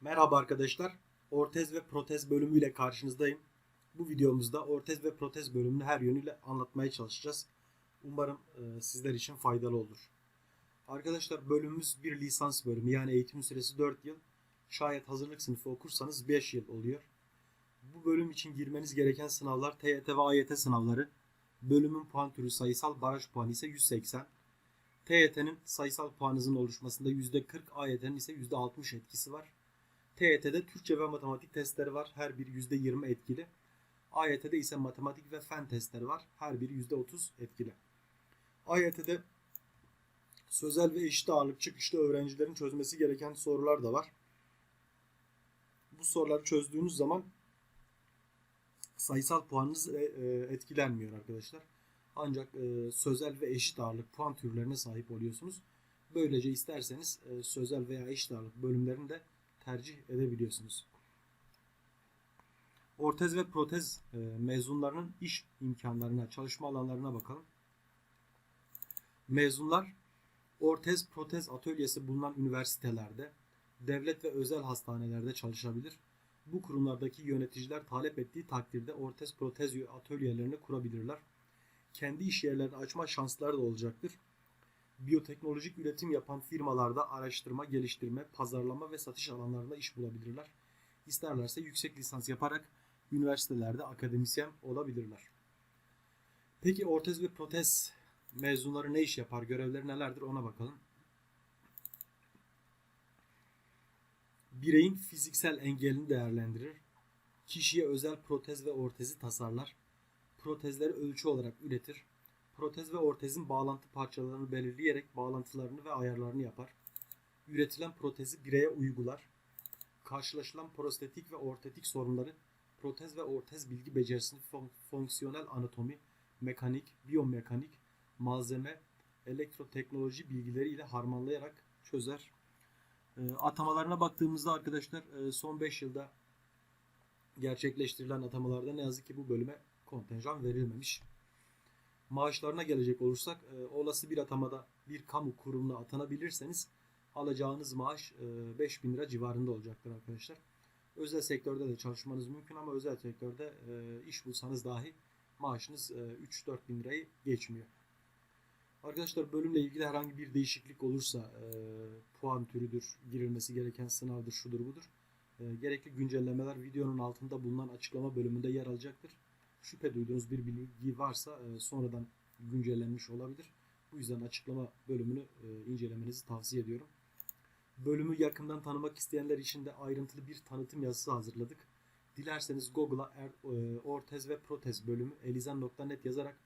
Merhaba arkadaşlar. Ortez ve protez bölümüyle karşınızdayım. Bu videomuzda ortez ve protez bölümünü her yönüyle anlatmaya çalışacağız. Umarım e, sizler için faydalı olur. Arkadaşlar bölümümüz bir lisans bölümü yani eğitim süresi 4 yıl. Şayet hazırlık sınıfı okursanız 5 yıl oluyor. Bu bölüm için girmeniz gereken sınavlar TYT ve AYT sınavları. Bölümün puan türü sayısal, baraj puanı ise 180. TYT'nin sayısal puanınızın oluşmasında %40, AYT'nin ise %60 etkisi var. TYT'de Türkçe ve matematik testleri var. Her biri %20 etkili. AYT'de ise matematik ve fen testleri var. Her biri %30 etkili. AYT'de sözel ve eşit ağırlık çıkışlı öğrencilerin çözmesi gereken sorular da var. Bu soruları çözdüğünüz zaman sayısal puanınız e, e, etkilenmiyor arkadaşlar. Ancak e, sözel ve eşit ağırlık puan türlerine sahip oluyorsunuz. Böylece isterseniz sözel veya eşit ağırlık bölümlerini de tercih edebiliyorsunuz. Ortez ve protez e, mezunlarının iş imkanlarına, çalışma alanlarına bakalım. Mezunlar ortez protez atölyesi bulunan üniversitelerde, devlet ve özel hastanelerde çalışabilir. Bu kurumlardaki yöneticiler talep ettiği takdirde ortez protez atölyelerini kurabilirler. Kendi iş yerlerini açma şansları da olacaktır biyoteknolojik üretim yapan firmalarda araştırma, geliştirme, pazarlama ve satış alanlarında iş bulabilirler. İsterlerse yüksek lisans yaparak üniversitelerde akademisyen olabilirler. Peki ortez ve protez mezunları ne iş yapar, görevleri nelerdir ona bakalım. Bireyin fiziksel engelini değerlendirir. Kişiye özel protez ve ortezi tasarlar. Protezleri ölçü olarak üretir protez ve ortezin bağlantı parçalarını belirleyerek bağlantılarını ve ayarlarını yapar. Üretilen protezi bireye uygular. Karşılaşılan prostetik ve ortetik sorunları protez ve ortez bilgi becerisini fon- fonksiyonel anatomi, mekanik, biyomekanik, malzeme, elektroteknoloji bilgileri ile harmanlayarak çözer. E, atamalarına baktığımızda arkadaşlar e, son 5 yılda gerçekleştirilen atamalarda ne yazık ki bu bölüme kontenjan verilmemiş maaşlarına gelecek olursak e, olası bir atamada bir kamu kurumuna atanabilirseniz alacağınız maaş e, 5000 lira civarında olacaktır arkadaşlar. Özel sektörde de çalışmanız mümkün ama özel sektörde e, iş bulsanız dahi maaşınız e, 3-4 bin lirayı geçmiyor. Arkadaşlar bölümle ilgili herhangi bir değişiklik olursa e, puan türüdür, girilmesi gereken sınavdır, şudur budur. E, gerekli güncellemeler videonun altında bulunan açıklama bölümünde yer alacaktır şüphe duyduğunuz bir bilgi varsa e, sonradan güncellenmiş olabilir. Bu yüzden açıklama bölümünü e, incelemenizi tavsiye ediyorum. Bölümü yakından tanımak isteyenler için de ayrıntılı bir tanıtım yazısı hazırladık. Dilerseniz Google'a er, e, ortez ve protez bölümü elizan.net yazarak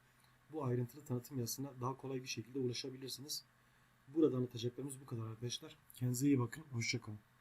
bu ayrıntılı tanıtım yazısına daha kolay bir şekilde ulaşabilirsiniz. Burada anlatacaklarımız bu kadar arkadaşlar. Kendinize iyi bakın. Hoşçakalın.